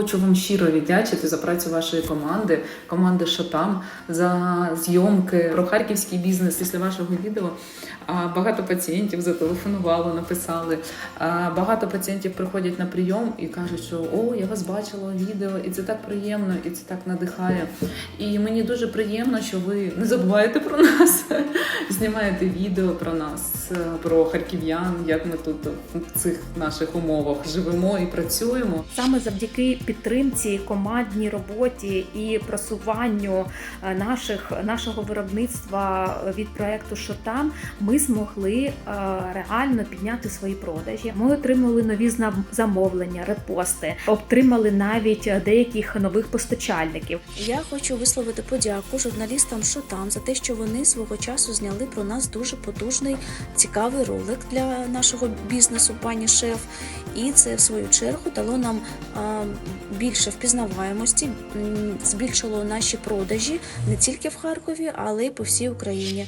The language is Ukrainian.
Хочу вам щиро віддячити за працю вашої команди, команди Шотам, за зйомки про харківський бізнес після вашого відео. Багато пацієнтів зателефонувало, написали. Багато пацієнтів приходять на прийом і кажуть, що о, я вас бачила відео, і це так приємно, і це так надихає. І мені дуже приємно, що ви не забуваєте про нас, знімаєте відео про нас, про харків'ян, як ми тут в цих наших умовах живемо і працюємо. Саме завдяки підтримці, командній роботі і просуванню е, наших нашого виробництва від проекту Шотам ми змогли е, реально підняти свої продажі. Ми отримали нові замовлення, репости, отримали навіть е, деяких нових постачальників. Я хочу висловити подяку журналістам Шотам за те, що вони свого часу зняли про нас дуже потужний цікавий ролик для нашого бізнесу, пані шеф. І це в свою чергу дало нам більше впізнаваємості, збільшило наші продажі не тільки в Харкові, але й по всій Україні.